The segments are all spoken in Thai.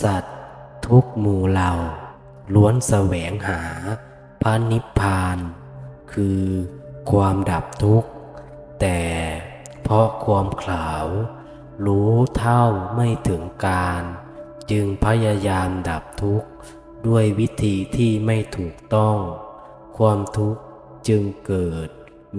สัตว์ ทุกหมู่เหล่า ล้วนแสวงหาพระนิพพาน คือความดับทุกข์ แต่เพราะความขลาว รู้เท่าไม่ถึงการ จึงพยายามดับทุกข์ ด้วยวิธีที่ไม่ถูกต้อง ความทุกข์จึงเกิด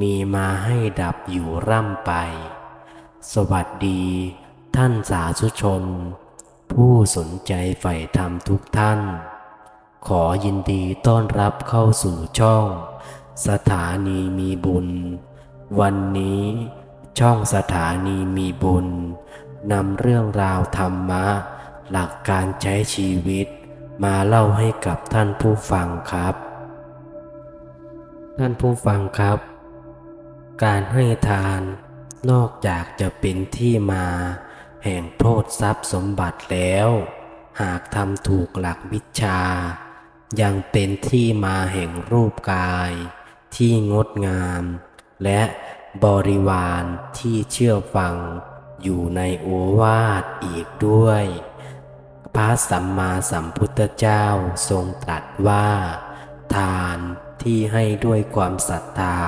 มีมาให้ดับอยู่ร่ำไป สวัสดี ท่านสาธุชน ผู้สนใจใฝ่ธรรมทุกท่าน ขอยินดีต้อนรับเข้าสู่ช่อง สถานีมีบุญ วันนี้ช่องสถานีมีบุญนำเรื่องราวธรรมะ หลักการใช้ชีวิต มาเล่าให้กับท่านผู้ฟังครับ ท่านผู้ฟังครับ การให้ทานนอกจากจะเป็นที่มา แห่งโพธทรัพย์สมบัติแล้ว หากทำถูกหลักวิชา ยังเป็นที่มาแห่งรูปกาย ที่งดงาม และบริวารที่เชื่อฟัง อยู่ในโอวาทอีกด้วย พระสัมมาสัมพุทธเจ้าทรงตรัสว่า ทานที่ให้ด้วยความศรัทธา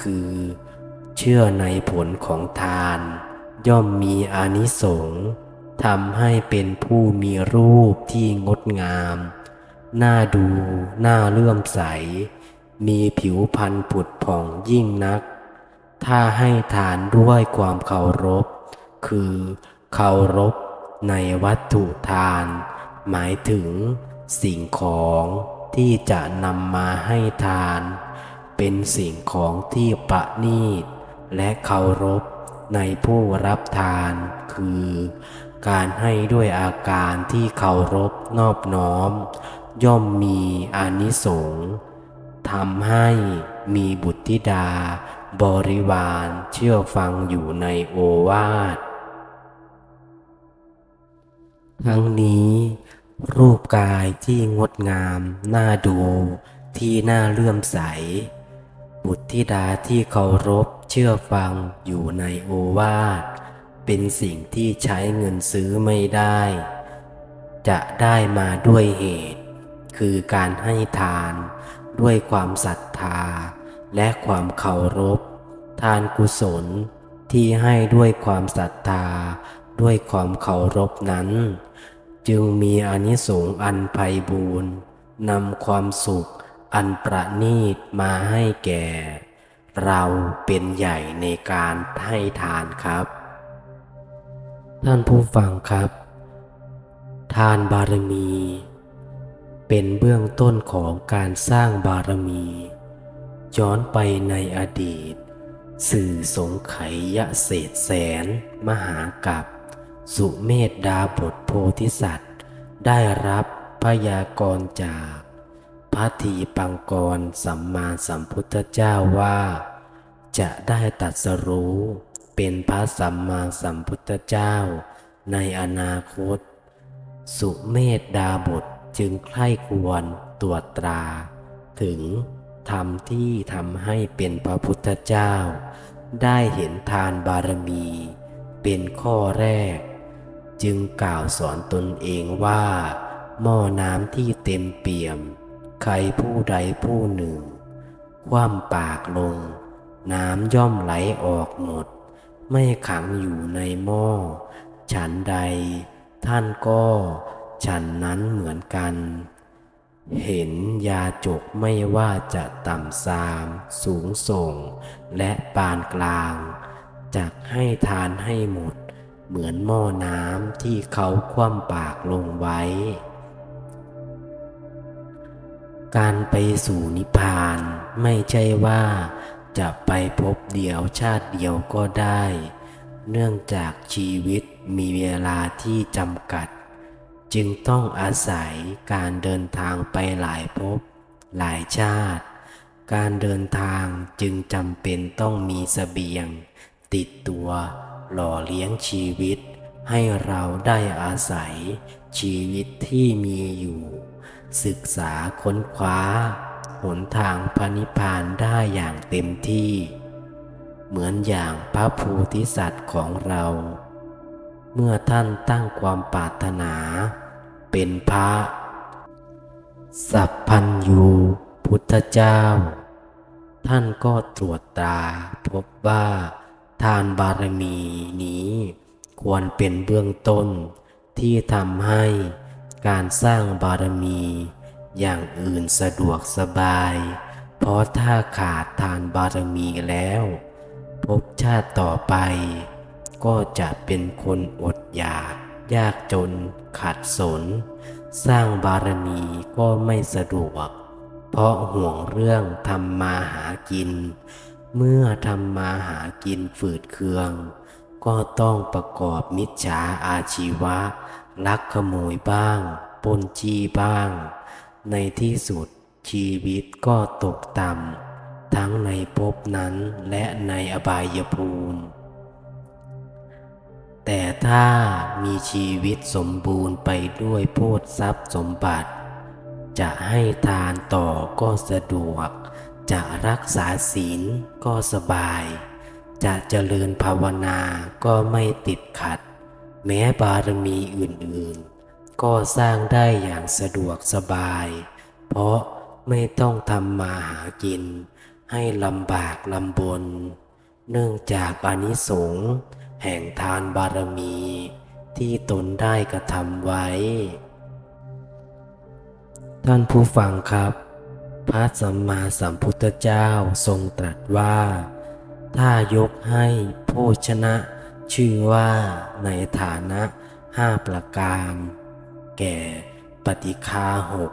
คือ เชื่อในผลของทาน ย่อมมีอานิสงส์ทำให้เป็นผู้มีรูปที่งดงาม น่าดู น่าเลื่อมใส มีผิวพรรณผุดผ่องยิ่งนัก ถ้าให้ทานด้วยความเคารพ คือเคารพในวัตถุทาน หมายถึงสิ่งของที่จะนำมาให้ทาน เป็นสิ่งของที่ประณีตและเคารพ ในผู้รับทานคือ การให้ด้วยอาการที่เคารพนอบน้อม ย่อมมีอานิสงส์ทำให้มีบุตรธิดา บริวารเชื่อฟังอยู่ในโอวาท ทั้งนี้ รูปกายที่งดงาม น่าดูที่น่าเลื่อมใส บุตรธิดาที่เคารพเชื่อฟังอยู่ในโอวาทเป็นสิ่งที่ใช้เงินซื้อไม่ได้ จะได้มาด้วยเหตุ คือการให้ทานด้วยความศรัทธา และความเคารพ ทานกุศลที่ให้ด้วยความศรัทธา ด้วยความเคารพนั้น จึงมีอนิสงส์อันไพบูรณ์นำความสุข อันประณีตมาให้แก่ เราเป็นใหญ่ในการให้ทานครับ ท่านผู้ฟังครับ ทานบารมี เป็นเบื้องต้นของการสร้างบารมี ย้อนไปในอดีต สื่อสงไขยะเศษแสน มหากับสุเมธดาบทโพธิสัตว์ ได้รับพยากรจาก พระทีปังกรสัมมาสัมพุทธเจ้าว่า จะได้ตรัสรู้ เป็นพระสัมมาสัมพุทธเจ้า ในอนาคต สุเมธดาบทจึงใคร่ควรตรวจตรา ถึงธรรมที่ทำให้เป็นพระพุทธเจ้า ได้เห็นทานบารมี เป็นข้อแรก จึงกล่าวสอนตนเองว่า หม้อน้ำที่เต็มเปี่ยม ใครผู้ใดผู้หนึ่ง คว่ำปากลง น้ำย่อมไหลออกหมด ไม่ขังอยู่ในหม้อ ฉันใด ท่านก็ฉันนั้นเหมือนกัน เห็นยาจกไม่ว่าจะต่ำซาม สูงส่ง และปานกลางจักให้ทานให้หมด เหมือนหม้อน้ำที่เขาคว่ำปากลงไว้ การไปสู่นิพพานไม่ใช่ว่าจะไปพบเดียวชาติเดียวก็ได้ เนื่องจากชีวิตมีเวลาที่จำกัด จึงต้องอาศัยการเดินทางไปหลายภพหลายชาติ การเดินทางจึงจำเป็นต้องมีเสบียง ติดตัวหล่อเลี้ยงชีวิต ให้เราได้อาศัยชีวิตที่มีอยู่ ศึกษาค้นคว้า หนทางพระนิพพานได้อย่างเต็มที่ เหมือนอย่างพระโพธิสัตว์ของเรา เมื่อท่านตั้งความปรารถนา เป็นพระ สัพพันยูพุทธเจ้า ท่านก็ตรวจตาพบว่าทานบารมีนี้ ควรเป็นเบื้องต้นที่ทำให้ การสร้างบารมี อย่างอื่นสะดวกสบาย เพราะถ้าขาดทานบารมีแล้ว ภพชาติต่อไป ก็จะเป็นคนอดอยาก ยากจน ขัดสน สร้างบารมีก็ไม่สะดวก เพราะห่วงเรื่องทำมาหากิน เมื่อทำมาหากินฝืดเคือง ก็ต้องประกอบมิจฉาอาชีวะ ลักขโมยบ้างปนจี้บ้าง ในที่สุดชีวิตก็ตกต่ำทั้งในภพนั้นและในอบายภูมิ แต่ถ้ามีชีวิตสมบูรณ์ไปด้วยโพธทรัพย์สมบัติ จะให้ทานต่อก็สะดวก จะรักษาศีลก็สบาย จะเจริญภาวนาก็ไม่ติดขัด แม้บารมีอื่นๆ ก็สร้างได้อย่างสะดวกสบาย เพราะไม่ต้องทำมาหากิน ให้ลำบากลำบน เนื่องจากอานิสงส์แห่งทานบารมี ที่ตนได้กระทำไว้ ท่านผู้ฟังครับ พระสัมมาสัมพุทธเจ้าทรงตรัสว่า ถ้ายกให้โภชนะ ชื่อว่าในฐานะห้าประการ แก่ปฏิคาหก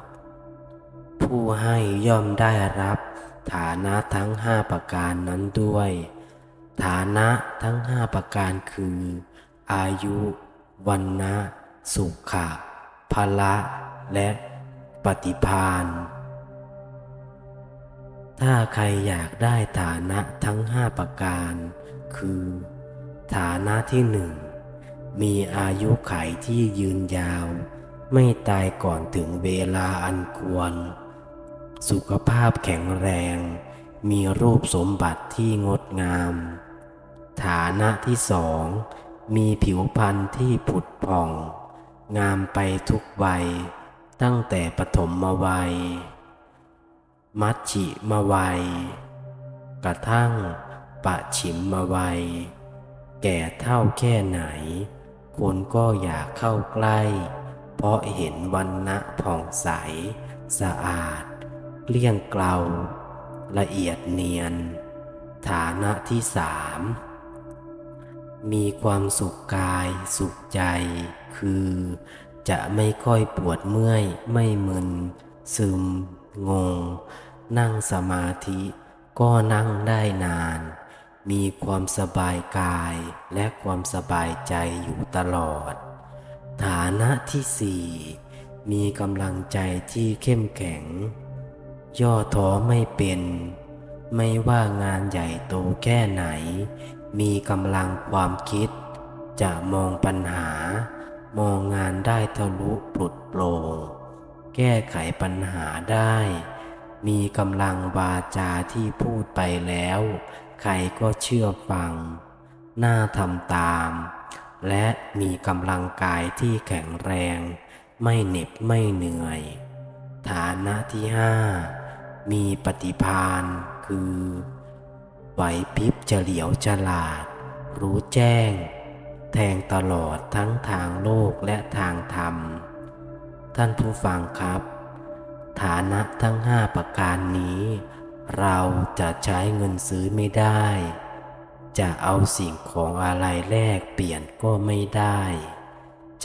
ผู้ให้ย่อมได้รับ ฐานะทั้งห้าประการนั้นด้วย ฐานะทั้งห้าประการคือ อายุวันนะสุขะพละและปฏิพานถ้าใครอยากได้ฐานะทั้งห้าประการ คือ ฐานะที่หนึ่ง มีอายุไขที่ยืนยาว ไม่ตายก่อนถึงเวลาอันควร สุขภาพแข็งแรง มีรูปสมบัติที่งดงาม ฐานะที่สอง มีผิวพรรณที่ผุดผ่อง งามไปทุกวัย ตั้งแต่ปฐมวัย มัชชิมาวัย กระทั่งปะฉิมมาวัย แก่เท่าแค่ไหน คนก็อยากเข้าใกล้ เพราะเห็นวันนะผ่องใส สะอาดเลี่ยงเกลาละเอียดเนียน ฐานะที่สามมีความสุขกายสุขใจ คือ จะไม่ค่อยปวดเมื่อย ไม่มึน ซึม งง นั่งสมาธิ ก็นั่งได้นาน มีความสบายกายและความสบายใจอยู่ตลอด ฐานะที่สี่มีกำลังใจที่เข้มแข็ง ย่อท้อไม่เป็น ไม่ว่างานใหญ่โตแค่ไหน มีกำลังความคิด จะมองปัญหา มองงานได้ทะลุปลุดโปร่งแก้ไขปัญหาได้ มีกำลังวาจาที่พูดไปแล้ว ใครก็เชื่อฟัง น่าทำตาม และมีกำลังกายที่แข็งแรง ไม่เหน็บไม่เหนื่อย ฐานะที่ห้ามีปฏิพานคือไหวพริบเฉลียวฉลาด รู้แจ้ง แทงตลอดทั้งทางโลกและทางธรรม ท่านผู้ฟังครับ ฐานะทั้งห้าประการนี้ เราจะใช้เงินซื้อไม่ได้ จะเอาสิ่งของอะไรแลกเปลี่ยนก็ไม่ได้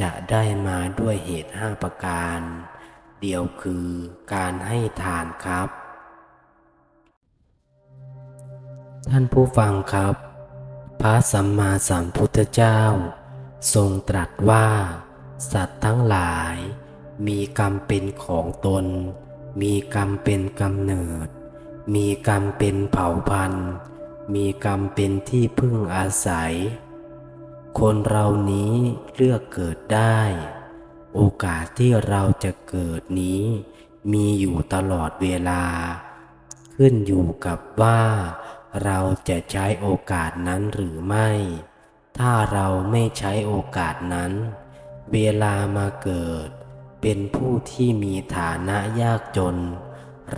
จะได้มาด้วยเหตุห้าประการ เดียวคือการให้ทานครับ ท่านผู้ฟังครับ พระสัมมาสัมพุทธเจ้า ทรงตรัสว่า สัตว์ทั้งหลาย มีกรรมเป็นของตน มีกรรมเป็นกำเนิด มีกรรมเป็นเผ่าพันธุ์ มีกรรมเป็นที่พึ่งอาศัย คนเรานี้เลือกเกิดได้ โอกาสที่เราจะเกิดนี้ มีอยู่ตลอดเวลา ขึ้นอยู่กับว่าเราจะใช้โอกาสนั้นหรือไม่ ถ้าเราไม่ใช้โอกาสนั้น เวลามาเกิด เปเป็นผู้ที่มีฐานะยากจน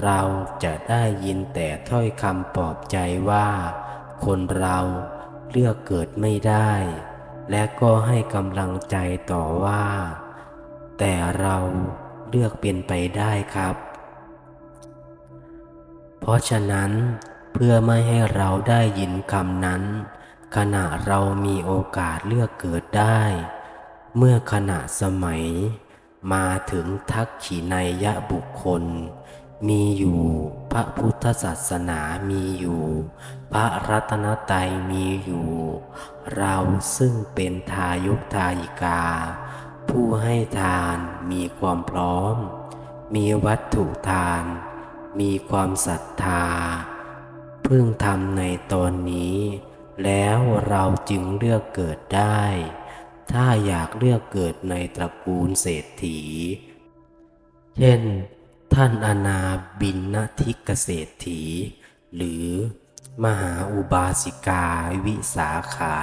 เราจะได้ยินแต่ถ้อยคำปลอบใจว่า คนเราเลือกเกิดไม่ได้ และก็ให้กำลังใจต่อว่า แต่เราเลือกเป็นไปได้ครับ เพราะฉะนั้นเพื่อไม่ให้เราได้ยินคำนั้น ขณะเรามีโอกาสเลือกเกิดได้ เมื่อขณะสมัย มาถึงทักขีนัยยะบุคคล มีอยู่ พระพุทธศาสนามีอยู่ พระรัตนตรัยมีอยู่ เราซึ่งเป็นทายกทายิกา ผู้ให้ทานมีความพร้อม มีวัตถุทาน มีความศรัทธา เพิ่งทำในตอนนี้ แล้วเราจึงเลือกเกิดได้ ถ้าอยากเลือกเกิดในตระกูลเศรษฐี เช่น ท่านอนาบินนทิกเกษตรฐีหรือมหาอุบาสิกาวิสาขา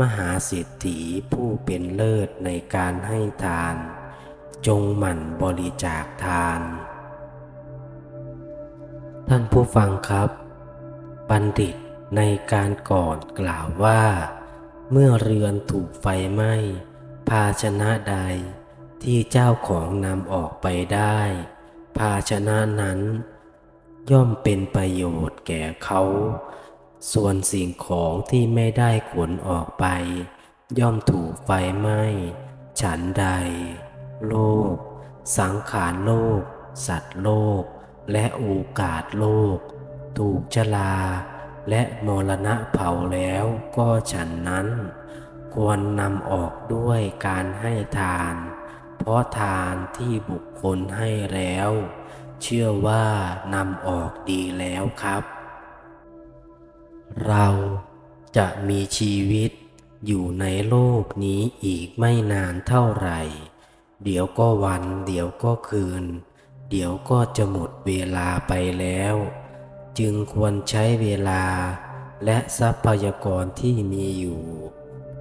มหาเศรษฐีผู้เป็นเลิศในการให้ทาน จงหมั่นบริจาคทาน ท่านผู้ฟังครับ บัณฑิตในการก่อนกล่าวว่า เมื่อเรือนถูกไฟไหม้ ภาชนะใดที่เจ้าของนำออกไปได้ ภาชนะนั้น ย่อมเป็นประโยชน์แก่เขา ส่วนสิ่งของที่ไม่ได้ขนออกไป ย่อมถูกไฟไหม้ ฉันใด โลก สังขารโลก สัตว์โลก และโอกาสโลก ถูกชลา และมรณะเผาแล้วก็ฉันนั้น ควรนำออกด้วยการให้ทาน เพราะทานที่บุคคลให้แล้ว เชื่อว่านำออกดีแล้วครับ เราจะมีชีวิตอยู่ในโลกนี้อีกไม่นานเท่าไหร่ เดี๋ยวก็วัน เดี๋ยวก็คืน เดี๋ยวก็จะหมดเวลาไปแล้ว จึงควรใช้เวลา และทรัพยากรที่มีอยู่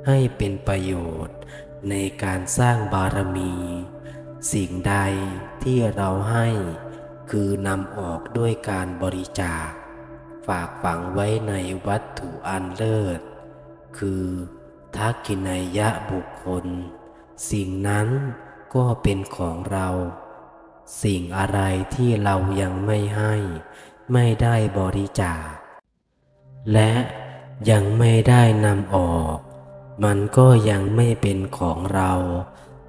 ให้เป็นประโยชน์ ในการสร้างบารมี สิ่งใดที่เราให้คือนำออกด้วยการบริจาค ฝากฝังไว้ในวัตถุอันเลิศ คือทักกินัยยะบุคคล สิ่งนั้นก็เป็นของเรา สิ่งอะไรที่เรายังไม่ให้ ไม่ได้บริจาค และยังไม่ได้นำออก มันก็ยังไม่เป็นของเรา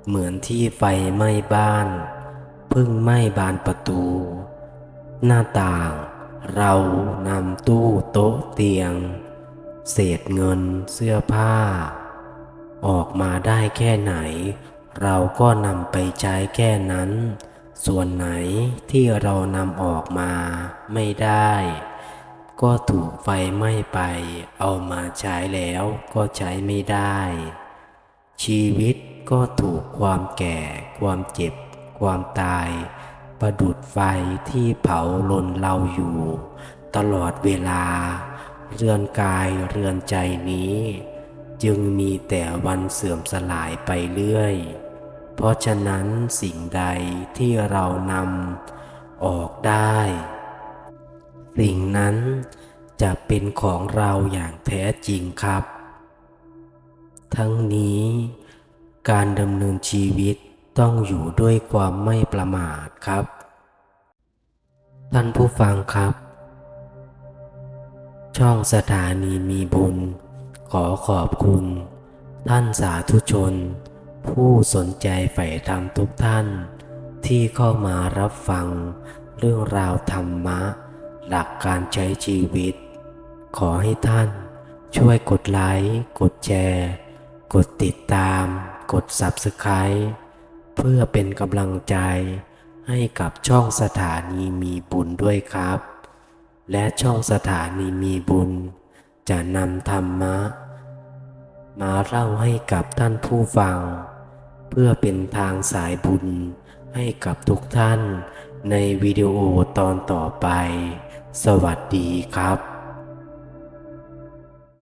เหมือนที่ไฟไหม้บ้าน พึ่งไหม้บานประตู หน้าต่าง เรานำตู้โต๊ะเตียง เศษเงินเสื้อผ้า ออกมาได้แค่ไหน เราก็นำไปใช้แค่นั้น ส่วนไหนที่เรานำออกมาไม่ได้ ก็ถูกไฟไหม้ไป เอามาใช้แล้วก็ใช้ไม่ได้ ชีวิตก็ถูกความแก่ ความเจ็บ ความตาย ประดุดไฟที่เผาลนเราอยู่ ตลอดเวลา เรือนกายเรือนใจนี้ จึงมีแต่วันเสื่อมสลายไปเรื่อย เพราะฉะนั้นสิ่งใดที่เรานำออกได้ สิ่งนั้นจะเป็นของเราอย่างแท้จริงครับ ทั้งนี้การดำเนินชีวิตต้องอยู่ด้วยความไม่ประมาทครับ ท่านผู้ฟังครับ ช่องสถานีมีบุญ ขอขอบคุณ ท่านสาธุชน ผู้สนใจใฝ่ธรรมทุกท่าน ที่เข้ามารับฟังเรื่องราวธรรมะ หลักการใช้ชีวิต ขอให้ท่านช่วยกดไลค์กดแชร์ กดติดตาม กด Subscribe เพื่อเป็นกำลังใจให้กับช่องสถานีมีบุญด้วยครับ และช่องสถานีมีบุญ จะนำธรรมะ มาเล่าให้กับท่านผู้ฟัง เพื่อเป็นทางสายบุญให้กับทุกท่านในวิดีโอตอนต่อไป สวัสดีครับ